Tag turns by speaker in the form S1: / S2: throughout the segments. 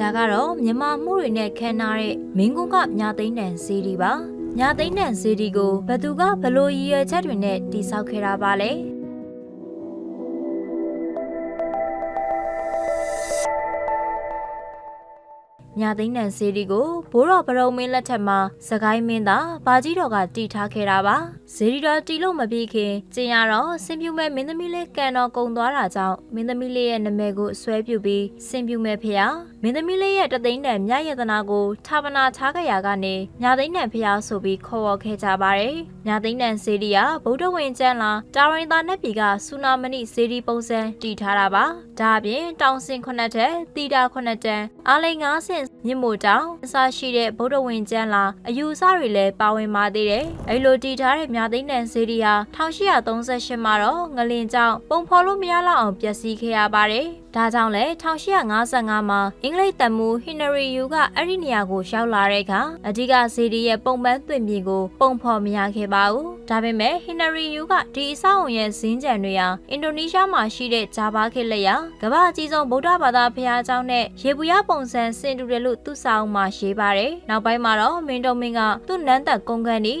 S1: ဒါကတော့မြန်မာမှုတွေနဲ့ခမ်းနားတဲ့မင်းကုန်းကညာသိန်းတန်စီဒီပါညာသိန်းတန်စီဒီကိုဘသူကဘလို့ရည်ရွယ်ချက်တွေနဲ့တိစောက်ခဲ့တာပါလဲ ညာသိန်းတန်စီဒီကိုဘိုးတော်ဗရုံမင်းလက်ထက်မှာစကိုင်းမင်းသားဘာကြီးတော်ကတီထားခဲ့တာပါဇီဒီတော်တီလို့မပြီးခင်ကျင်ရတော့စင်ပြူမဲ့မင်းသမီးလေးကန်တော်ကုံသွားတာကြောင့်မင်းသမီးလေးရဲ့နာမည်ကိုဆွဲပြုပြီးစင်ပြူမဲ့ဖျားမင်းသမီးလေးရဲ့တသိန်းတန်မြရတနာကိုထာပနာထားခဲ့ရကနေညာသိန်းတန်ဖျားဆိုပြီးခေါ်ဝေါ်ခဲ့ကြပါတယ်ညာသိန်းတန်စီဒီကဗုဒ္ဓဝင်ကျမ်းလာတာရင်သာနက်ပြည်ကဆူနာမဏိစီဒီပုံစံတီထားတာပါဒါအပြင်တောင်စင်ခုနှစ်ထက်တီတာခုနှစ်တန်အားလိန်90ဆင့်မြင့်မို့တောင်အစရှိတဲ့ဗုဒ္ဓဝင်ကျမ်းလာအယူအဆတွေလည်းပါဝင်ပါသေးတယ်အဲ့လိုတီထားတဲ့မြသိန်းတန်စီဒီဟာ1838မှာတော့ငလင်ကြောင့်ပုံဖော်လို့မရလောက်အောင်ပျက်စီးခဲ့ရပါတယ်ဒါကြောင့်လဲ1855မှာအင်္ဂလိပ်တမူဟင်နရီယူကအဲ့ဒီနေရာကိုရောက်လာတဲ့အခါအဓိကစီဒီရဲ့ပုံပန်းသွင်ပြင်ကိုပုံဖော်မရခဲ့ပါဘူးဒါပေမဲ့ဟင်နရီယူကဒီအဆောက်အုံရဲ့ဇင်းကြံတွေဟာအင်ဒိုနီးရှားမှာရှိတဲ့ဂျာဘာခေတ်လက်ရာကမ္ဘာအကြီးဆုံးဗုဒ္ဓဘာသာဘုရားကျောင်းနဲ့ရေပူရပုံစံဆင်တူတယ်လို့သူ့စာအုပ်မှာရေးပါတယ်နောက်ပိုင်းမှာတော့မင်းတော်မင်းကသူ့နန်းသက်ကုန်းခန်းဒီ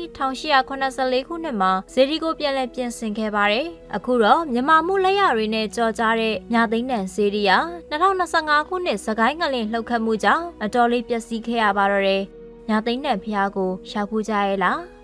S1: 1884ခုနှစ်မှာဇေဒီကိုပြန်လည်ပြင်ဆင်ခဲ့ပါတယ်အခုတော့မြန်မာမှုလက်ရတွေနဲ့ကြော်ကြားတဲ့ညာသိန်းတန်ဇေဒီယာ2025ခုနှစ်စကိုင်းငလင်လှုပ်ခတ်မှုကြောင့်အတော်လေးပျက်စီးခဲ့ရပါတော့တယ်ညာသိန်းတန်ဖျားကိုရှာဖူးကြရဲ့လား